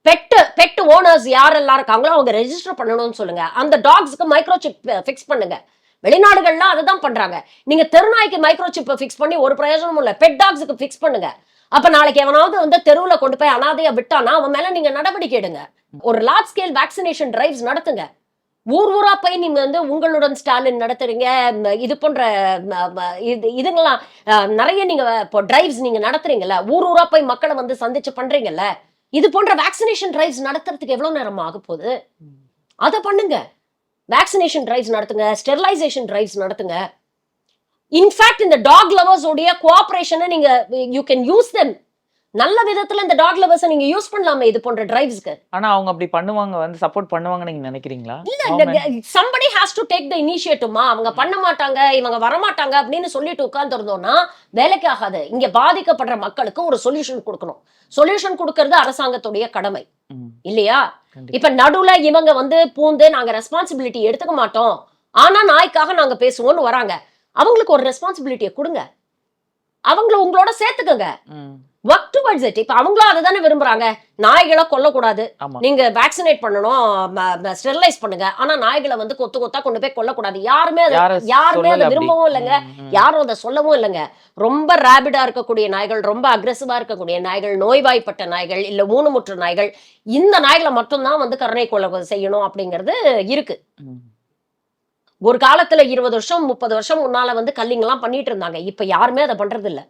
பெட்டு பெட்டு ஓனர்ஸ் யாரெல்லாம் இருக்காங்களோ அவங்க ரெஜிஸ்டர் பண்ணணும்னு சொல்லுங்க. அந்த டாக்ஸ்க்கு மைக்ரோ சிப் ஃபிக்ஸ் பண்ணுங்க. வெளிநாடுகள்லாம் அதை தான் பண்றாங்க. நீங்க தெருநாய்க்கு மைக்ரோ சிப் ஃபிக்ஸ் பண்ணி ஒரு பிரயோஜனமும் இல்லை. பெட் டாக்ஸுக்கு ஃபிக்ஸ் பண்ணுங்க. அப்ப நாளைக்கு எவனாவது வந்து தெருவில் கொண்டு போய் அனாதையா விட்டானா அவன் மேல நீங்க நடவடிக்கை எடுங்க. ஒரு லார்ஜ் ஸ்கேல் வேக்சினேஷன் டிரைவ்ஸ் நடத்துங்க. ஊர் ஊரா போய் நீங்க வந்து உங்களுடன் ஸ்டாலின் நடத்துறீங்க. இது போன்ற இது இதுங்கெல்லாம் நிறைய நீங்க இப்போ டிரைவ்ஸ் நீங்க நடத்துறீங்கல்ல ஊர் ஊரா போய் மக்களை வந்து சந்திச்சு பண்றீங்கல்ல இது போன்ற வேக்சினேஷன் டிரைவ்ஸ் நடத்துறதுக்கு எவ்வளவு நேரம் ஆக போகுது? அதை பண்ணுங்க. வேக்சினேஷன் டிரைவ்ஸ் நடத்துங்க ஸ்டெர்லைசேஷன் டிரைவ்ஸ் நடத்துங்க. இன்ஃபேக்ட் இந்த டாக் லவர்ஸ் உடைய கோஆபரேஷனை நீங்க யூ கேன் யூஸ் தெம் நல்ல விதத்துல இந்த டாக் லவர்ஸை நீங்க யூஸ் பண்ணலாமே இது போன்ற டிரைவ்ஸ்க்கு ஆனா அவங்க அப்படி பண்ணுவாங்க வந்து சப்போர்ட் பண்ணுவாங்கன்னு நீங்க நினைக்கிறீங்களா? Government- somebody has to take the இனிஷியேட்டிவ்மா அவங்க பண்ண மாட்டாங்க இவங்க வர மாட்டாங்க அப்படின்னு சொல்லிட்டு உட்கார்ந்துருந்தோம்னா வேலைக்கு ஆகாது. இங்க பாதிக்கப்படுற மக்களுக்கு ஒரு சொல்யூஷன் கொடுக்கணும். சொல்யூஷன் கொடுக்கறது அரசாங்கத்துடைய கடமை. இல்லையா. இப்ப நடுவுல இவங்க வந்து பூந்து நாங்க ரெஸ்பான்சிபிலிட்டி எடுத்துக்க மாட்டோம். ஆனா நாய்க்காக நாங்க பேசுவோம்னு வராங்க. அவங்களுக்கு ஒரு ரெஸ்பான்சிபிலிட்டியை கொடுங்க. அவங்கள உங்களோட சேர்த்துக்கங்க. ஒர்க் டுவர்ட்ஸ் இட் இப்ப அவங்களும் அதை தானே விரும்புறாங்க. நாய்களை கொல்லக்கூடாது. நீங்க வேக்சினேட் பண்ணணும். ஸ்டெரிலைஸ் பண்ணுங்க. ஆனா நாய்களை வந்து கொத்து கொத்தா கொண்டு போய் கொல்லக்கூடாது. யாருமே யாரும் அதை. விரும்பவும் இல்லைங்க. யாரும் அதை சொல்லவும் இல்லைங்க. ரொம்ப ரேபிடா இருக்கக்கூடிய நாய்கள் ரொம்ப அக்ரெசிவா இருக்கக்கூடிய நாய்கள் நோய்வாய்ப்பட்ட நாய்கள் இல்ல ஊனமுற்ற நாய்கள் இந்த நாய்களை மட்டும்தான் வந்து கருணை கொலை செய்யணும் அப்படிங்கிறது இருக்கு. ஒரு காலத்துல இருபது வருஷம் முப்பது வருஷம் முன்னால வந்து கல்லிங்கெல்லாம் பண்ணிட்டு இருந்தாங்க. இப்ப யாருமே அதை பண்றது இல்ல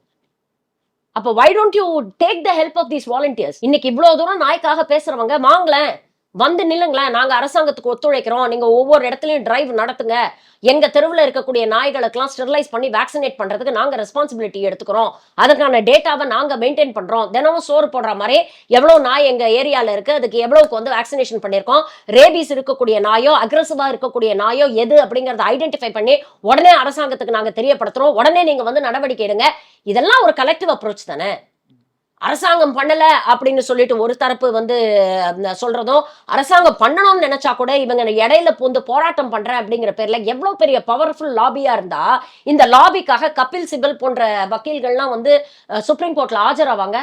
அப்ப why don't you take the help of these volunteers இன்னைக்கு இவ்வளவு தூரம் நாய்க்காக பேசுறவங்க வாங்களேன். வந்து நில்லுங்களேன் நாங்க அரசாங்கத்துக்கு ஒத்துழைக்கிறோம். நீங்க ஒவ்வொரு இடத்துலயும் டிரைவ் நடத்துங்க. எங்க தெருவில் இருக்கக்கூடிய நாய்களுக்கெல்லாம் ஸ்டெரிலைஸ் பண்ணி வேக்சினேட் பண்றதுக்கு நாங்க ரெஸ்பான்சிபிலிட்டி எடுத்துக்கிறோம். அதுக்கான டேட்டாவை நாங்க மெயின்டைன் பண்றோம். தினமும் சோறு போடுற மாதிரி எவ்வளவு நாய் எங்க ஏரியால இருக்கு அதுக்கு எவ்வளவுக்கு வந்து வேக்சினேஷன் பண்ணிருக்கோம் ரேபிஸ் இருக்கக்கூடிய நாயோ அக்ரஸிவா இருக்கக்கூடிய நாயோ எது அப்படிங்கறத ஐடென்டிஃபை பண்ணி உடனே அரசாங்கத்துக்கு நாங்க தெரியப்படுத்துறோம். உடனே நீங்க வந்து நடவடிக்கை எடுங்க. இதெல்லாம் ஒரு கலெக்டிவ் அப்ரோச் தானே? அரசாங்கம் பண்ணல அப்படின்னு சொல்லிட்டு ஒரு தரப்பு வந்து சொல்றதும் அரசாங்கம் பண்ணணும்னு நினைச்சா கூட இவங்க இடையில பூந்து போராட்டம் பண்றேன் அப்படிங்கிற பேர்ல எவ்வளவு பெரிய பவர்ஃபுல் லாபியா இருந்தா இந்த லாபிக்காக கபில் சிபல் போன்ற வக்கீல்கள்லாம் வந்து சுப்ரீம் கோர்ட்ல ஆஜராவாங்க.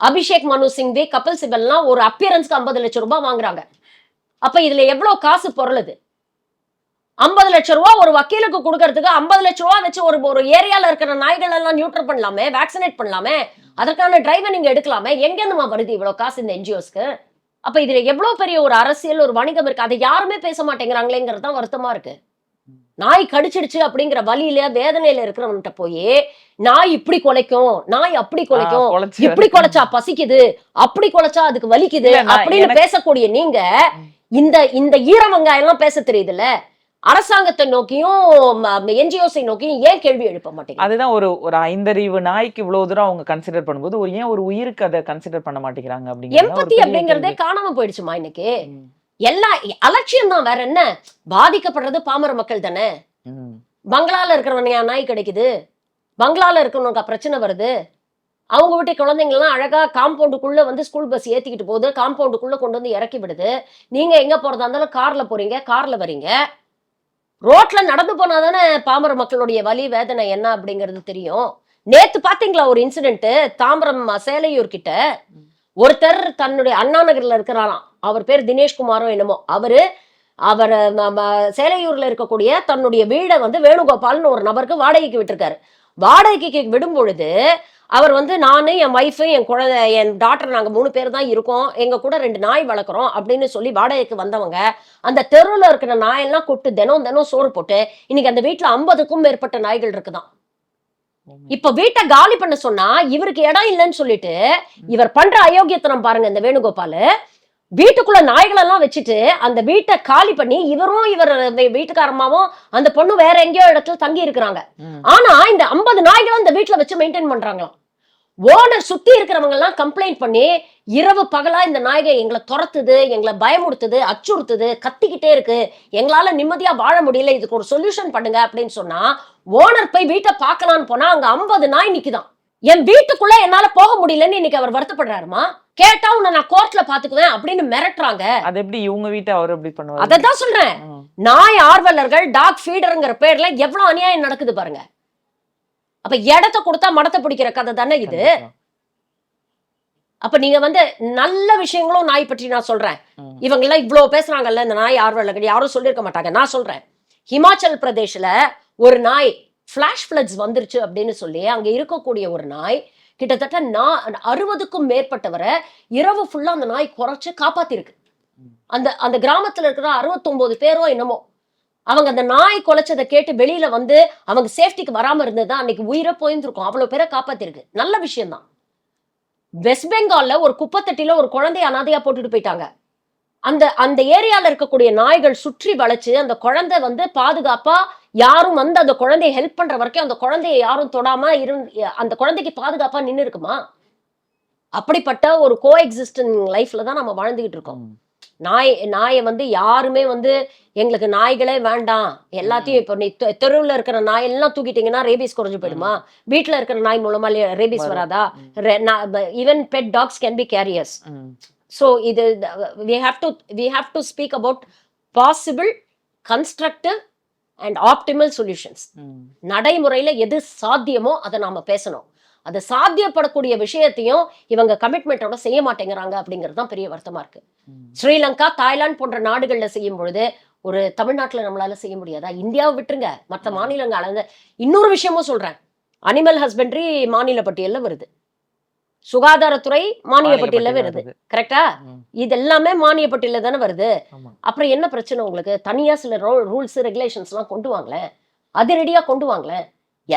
அபிஷேக் மனு சிங்வி கபில் சிபல்லாம் ஒரு அப்பியரன்ஸ்க்கு ஐம்பது லட்சம் ரூபாய் வாங்குறாங்க. அப்ப இதுல எவ்வளவு காசு பொருளுது ஐம்பது லட்சம் ரூபா ஒரு வக்கீலுக்கு கொடுக்கறதுக்கு ஐம்பது லட்சம் ரூபா வச்சு ஒரு ஒரு ஏரியால இருக்கிற நாய்கள் எல்லாம் நியூட்ரல் பண்ணலாமே வேக்சினேட் பண்ணலாமே அதற்கான டிரைவை நீங்க எடுக்கலாமே? எங்க இருந்துமா வருது இவ்வளவு காசு இந்த என்ஜிஓஸ்க்கு அப்ப இதுல எவ்வளவு பெரிய ஒரு அரசியல் ஒரு வணிகம் இருக்கு? அதை யாருமே பேச மாட்டேங்கிறாங்களேங்கிறது தான் வருத்தமா இருக்கு. நாய் கடிச்சிடுச்சு அப்படிங்கிற வலியில வேதனையில இருக்கிறவன்கிட்ட போய் நாய் இப்படி குலைக்கும் நாய் அப்படி குலைக்கும் இப்படி. குலைச்சா பசிக்குது அப்படி குலைச்சா அதுக்கு வலிக்குது அப்படின்னு பேசக்கூடிய நீங்க இந்த இந்த ஈர வெங்காயம் எல்லாம் பேச தெரியுதுல்ல? அரசாங்கத்தை நோக்கியும் என்ஜிஓஸை நோக்கியும் ஏன் கேள்வி எழுப்ப மாட்டேங்க? அதுதான் ஒரு ஒரு ஐந்தறிவு நாய்க்கு இவ்வளவு தூரம் அவங்க கன்சிடர் பண்ணும்போது ஒரு ஏன் ஒரு உயிருக்கு அதை கன்சிடர் பண்ண மாட்டேங்கிறாங்க ஒரு எம்பத்தி அப்படிங்கறதே. காணாம போயிடுச்சுமா இன்னைக்கு. எல்லா அலட்சியம் தான் வேற என்ன? பாதிக்கப்படுறது பாமர மக்கள் தானே. பங்களால இருக்கிறவனையா நாய் கிடைக்குது? பங்களால இருக்கிறவனுக்கு பிரச்சனை வருது? அவங்க வீட்டு குழந்தைங்கலாம் அழகா காம்பவுண்டுக்குள்ள வந்து ஸ்கூல் பஸ் ஏத்திக்கிட்டு போகுது காம்பவுண்டுக்குள்ள கொண்டு வந்து இறக்கி விடுது. நீங்க எங்க போறதா இருந்தாலும் கார்ல போறீங்க கார்ல வரீங்க ரோட்ல நடந்து போனா தானே பாமர மக்களுடைய வலி வேதனை என்ன அப்படிங்கிறது தெரியும். நேத்து பாத்தீங்களா ஒரு இன்சிடென்ட் தாம்பரம் சேலையூர் கிட்ட ஒருத்தர் தன்னுடைய அண்ணா நகர்ல இருக்கிறாராம். அவர் பேர் தினேஷ்குமாரோ என்னமோ. அவரு அவர் சேலையூர்ல இருக்கக்கூடிய தன்னுடைய வீடை வந்து வேணுகோபால்னு ஒரு நபருக்கு வாடகைக்கு விட்டுருக்காரு. வாடகைக்கு விடும் பொழுது அவர் வந்து நானு என் ஒய்ஃபு என் குழந்தை என் டாக்டர் நாங்க மூணு பேர் தான் இருக்கோம். எங்க கூட ரெண்டு நாய் வளர்க்குறோம் அப்படின்னு சொல்லி வாடகைக்கு வந்தவங்க அந்த தெருவுல இருக்கிற நாயெல்லாம் கூப்பிட்டு தினம் தினம் சோறு போட்டு இன்னைக்கு அந்த வீட்டுல ஐம்பதுக்கும் மேற்பட்ட நாய்கள் இருக்குதாம் இப்ப வீட்டை காலி பண்ண சொன்னா இவருக்கு இடம் இல்லைன்னு சொல்லிட்டு இவர் பண்ற அயோக்கியத்தனம் பாருங்க இந்த வேணுகோபால். வீட்டுக்குள்ள நாய்கள் எல்லாம் வச்சுட்டு அந்த வீட்டை காலி பண்ணி இவரும் இவர் வீட்டுக்காரமாவும் அந்த பொண்ணு வேற எங்கேயோ இடத்துல தங்கி இருக்கிறாங்க. ஆனா இந்த ஐம்பது நாய்களும் இந்த வீட்டுல வச்சு மெயின்டைன் பண்றாங்களாம். ஓனர் சுத்தி இருக்கிறவங்க எல்லாம் கம்ப்ளைண்ட் பண்ணி இரவு பகலா இந்த நாய்கள் எங்களை துரத்துது எங்களை பயமுறுத்துது அச்சுறுத்துது கத்திக்கிட்டே இருக்கு. எங்களால நிம்மதியா வாழ முடியல இதுக்கு ஒரு சொல்யூஷன் பண்ணுங்க அப்படின்னு சொன்னா ஓனர் போய் வீட்டை பார்க்கலான்னு போனா அங்க ஐம்பது நாய் நிக்குதாம். என் வீட்டுக்குள்ள என்னால போக முடியலன்னு இன்னைக்கு அவர் வருத்தப்படுறாருமா? கேட்டா உன்னை நான் கோர்ட்ல பாத்துக்குவேன் அப்படின்னு மிரட்டுறாங்க. அது எப்படி இவங்க வீட்டை அவர் எப்படி பண்ணுவாரு? அததான் சொல்றேன். ம். நாய் ஆர்வலர்கள் டாக் ஃபீடர்ங்கிற பேர்ல எவ்வளவு அநியாயம் நடக்குது பாருங்க. அப்ப இடத்த கொடுத்தா மடத்தை பிடிக்கிற கதை தானே இது. அப்ப நீங்க வந்து நல்ல விஷயங்களும் நாய் பற்றி நான் சொல்றேன். இவங்க எல்லாம் இவ்வளவு பேசுறாங்கல்ல இந்த நாய் ஆர்வலர்கள் யாரும் சொல்லியிருக்க மாட்டாங்க. நான் சொல்றேன். ஹிமாச்சல் பிரதேஷ்ல ஒரு நாய் ஃபிளாஷ் ஃபிளட்ஸ் வந்துருச்சு அப்படின்னு சொல்லி அங்க இருக்கக்கூடிய ஒரு நாய் கிட்டத்தட்ட நான் அறுபதுக்கும் மேற்பட்டவரை இரவு ஃபுல்லா அந்த நாய் குறைச்சு காப்பாத்திருக்கு. அந்த அந்த கிராமத்துல இருக்கிற அறுபத்தொன்பது பேரோ என்னமோ அவங்க அந்த நாய் குலைச்சதை கேட்டு வெளியில வந்து அவங்க சேஃப்டிக்கு வராம இருந்தது அன்னைக்கு உயிரை போயிருந்திருக்கும். அவ்வளவு பேரை காப்பாத்திருக்கு. நல்ல விஷயம்தான் வெஸ்ட் பெங்கால்ல ஒரு குப்பத்தட்டில ஒரு குழந்தைய அனாதையா போட்டுட்டு போயிட்டாங்க. அந்த அந்த ஏரியால இருக்கக்கூடிய நாய்கள் சுற்றி வளைச்சு அந்த குழந்தை வந்து பாதுகாப்பா யாரும் வந்து அந்த குழந்தைய ஹெல்ப் பண்ற வரைக்கும் அந்த குழந்தைய யாரும் தொடாம இரு அந்த குழந்தைக்கு பாதுகாப்பா நின்னு இருக்குமா? அப்படிப்பட்ட ஒரு கோ எக்ஸிஸ்டன் லைஃப்ல தான் நம்ம வாழ்ந்துகிட்டு இருக்கோம். நாய் நாயை வந்து யாருமே வந்து எங்களுக்கு நாய்களே வேண்டாம். எல்லாத்தையும் இப்போ நீ தெருவுல இருக்கிற நாய் எல்லாம் தூக்கிட்டீங்கன்னா ரேபிஸ் குறைஞ்சு போயிடுமா? வீட்ல இருக்கிற நாய் மூலமா ரேபிஸ். வராதா? Even pet dogs can be carriers. So இது we have to we have to speak about possible constructive and optimal solutions. நடைமுறையில எது சாத்தியமோ அதை நாம பேசணும். அது சாத்தியப்படக்கூடிய விஷயத்தையும் இவங்க கமிட்மெண்ட்டோட செய்ய மாட்டேங்கிறாங்க அப்படிங்கிறது தான் பெரிய வருத்தமா இருக்கு. ம். ஸ்ரீலங்கா தாய்லாந்து போன்ற நாடுகள்ல செய்யும் பொழுது ஒரு தமிழ்நாட்டுல நம்மளால செய்ய முடியாதா? இந்தியாவை விட்டுருங்க. மற்ற மாநிலங்கள் அளந்த இன்னொரு விஷயமும் சொல்றேன். அனிமல் ஹஸ்பண்டரி மாநில பட்டியல்ல வருது. சுகாதாரத்துறை மானிய பட்டியல்ல வருது. கரெக்டா. இது எல்லாமே மானிய பட்டியல்ல தானே வருது. அப்புறம் என்ன பிரச்சனை உங்களுக்கு? தனியா சில ரூல்ஸ் ரெகுலேஷன்ஸ் எல்லாம் கொண்டு வாங்களேன். அதிரடியா கொண்டு வாங்களேன்.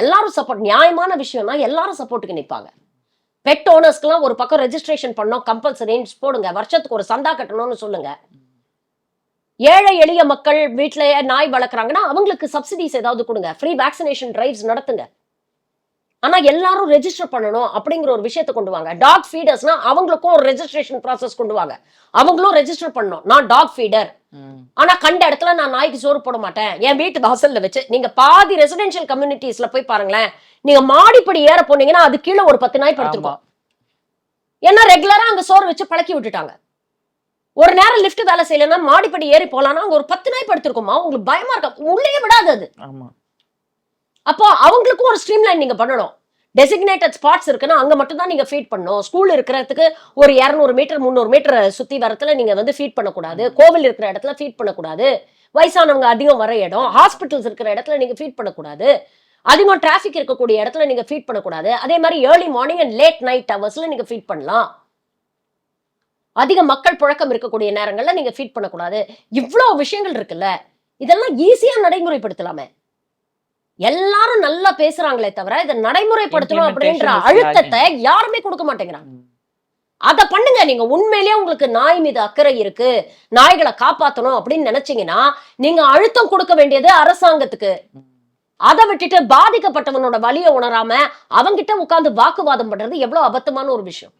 எல்லாரும் சப்போர்ட் நியாயமான விஷயம்னா எல்லாரும் சப்போர்ட்டுக்கு நிற்பாங்க பெட் ஓனர்ஸ்க்குலாம் ஒரு பக்கம் ரெஜிஸ்ட்ரேஷன் பண்ணோம் கம்பல்சரின்னு போடுங்க. வருஷத்துக்கு ஒரு சந்தா கட்டணும்னு சொல்லுங்க. ஏழை எளிய மக்கள் வீட்ல நாய் வளர்க்குறாங்கன்னா அவங்களுக்கு சப்சிடிஸ் ஏதாவது கொடுங்க. ஃப்ரீ வேக்சினேஷன் டிரைவ்ஸ் நடத்துங்க. ஆனா எல்லாரும் ரெஜிஸ்டர் பண்ணணும் அப்படிங்கிற ஒரு விஷயத்தை கொண்டு வாங்க. டாக் ஃபீடர்ஸ்னா அவங்களுக்கும் ஒரு ரெஜிஸ்ட்ரேஷன் ப்ராசஸ் கொண்டு வாங்க. அவங்களும் ரெஜிஸ்டர் பண்ணணும். நான் டாக் ஃபீடர். ஆனா கண்ட இடத்துல நான் நாய்க்கு சோறு போட மாட்டேன். என் வீட்டு வாசல்ல வச்சு நீங்க பாதி ரெசிடென்ஷியல் கம்யூனிட்டிஸ்ல போய் பாருங்களேன். நீங்க மாடிப்படி ஏற போனீங்கன்னா அது கீழே ஒரு பத்து நாய் படுத்திருக்கும். ஏன்னா ரெகுலரா அங்க சோறு வச்சு பழக்கி விட்டுட்டாங்க. ஒரு நேரம் லிஃப்ட் வேலை செய்யலைன்னா மாடிப்படி ஏறி போலாம்னா அங்க ஒரு பத்து நாய் படுத்திருக்குமா உங்களுக்கு பயமா இருக்கா? உள்ளே விடாது அது. ஆமா. அப்போ அவங்களுக்கும் ஒரு ஸ்ட்ரீம் லைன் நீங்க பண்ணணும். டெசிக்னேட்டட் ஸ்பாட்ஸ் இருக்குன்னா அங்க மட்டும் தான் நீங்க ஃபீட் பண்ணணும். ஸ்கூல் இருக்கிறதுக்கு ஒரு இரநூறு மீட்டர் முந்நூறு மீட்டர் சுத்தி வரத்துல நீங்க வந்து ஃபீட் பண்ணக்கூடாது. கோவில் இருக்கிற இடத்துல ஃபீட் பண்ணக்கூடாது. வயசானவங்க அதிகம் வர இடம். ஹாஸ்பிட்டல்ஸ் இருக்கிற இடத்துல நீங்க ஃபீட் பண்ணக்கூடாது. அதிகம் டிராஃபிக் இருக்கக்கூடிய இடத்துல நீங்க ஃபீட் பண்ணக்கூடாது. அதே மாதிரி early morning and late night ஹவர்ஸ்ல நீங்க ஃபீட் பண்ணலாம். அதிக மக்கள் புழக்கம் இருக்கக்கூடிய நேரங்கள்ல நீங்க ஃபீட் பண்ணக்கூடாது. இவ்வளவு விஷயங்கள் இருக்குல்ல. இதெல்லாம் ஈஸியா நடைமுறைப்படுத்தலாமே. எல்லாரும் நல்லா பேசுறாங்களே தவிர இதை நடைமுறைப்படுத்தணும் அப்படின்ற அழுத்தத்தை யாருமே கொடுக்க மாட்டேங்கிறாங்க. அத பண்ணுங்க நீங்க உண்மையிலேயே உங்களுக்கு நாய் மீது அக்கறை இருக்கு நாய்களை காப்பாத்தணும் அப்படின்னு நினைச்சீங்கன்னா நீங்க அழுத்தம் கொடுக்க வேண்டியது அரசாங்கத்துக்கு. அதை விட்டுட்டு பாதிக்கப்பட்டவனோட வலியை உணராம அவங்கிட்ட உட்கார்ந்து வாக்குவாதம் பண்றது எவ்வளவு அபத்தமான ஒரு விஷயம்